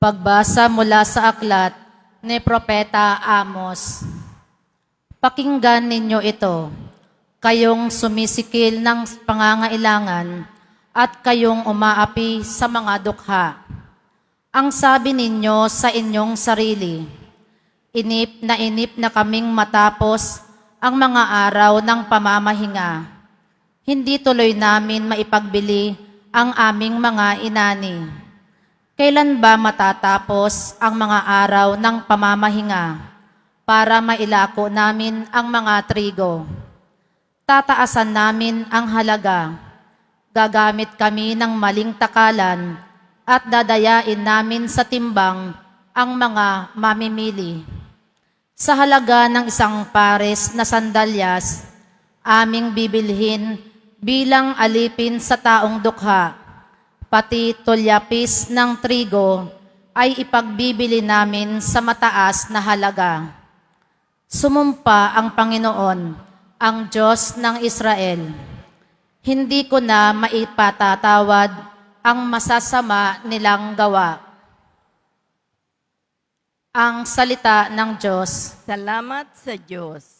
Pagbasa mula sa aklat ni Propeta Amos. Pakinggan ninyo ito, kayong sumisikil ng pangangailangan at kayong umaapi sa mga dukha. Ang sabi ninyo sa inyong sarili, inip na inip na kaming matapos ang mga araw ng pamamahinga. Hindi tuloy namin maipagbili ang aming mga inani. Kailan ba matatapos ang mga araw ng pamamahinga para mailako namin ang mga trigo? Tataasan namin ang halaga. Gagamit kami ng maling takalan at dadayain namin sa timbang ang mga mamimili. Sa halaga ng isang pares na sandalyas, aming bibilhin bilang alipin sa taong dukha pati tulyapis ng trigo ay ipagbibili namin sa mataas na halaga. Sumumpa ang Panginoon, ang Diyos ng Israel. Hindi ko na maipatatawad ang masasama nilang gawa. Ang salita ng Diyos. Salamat sa Diyos.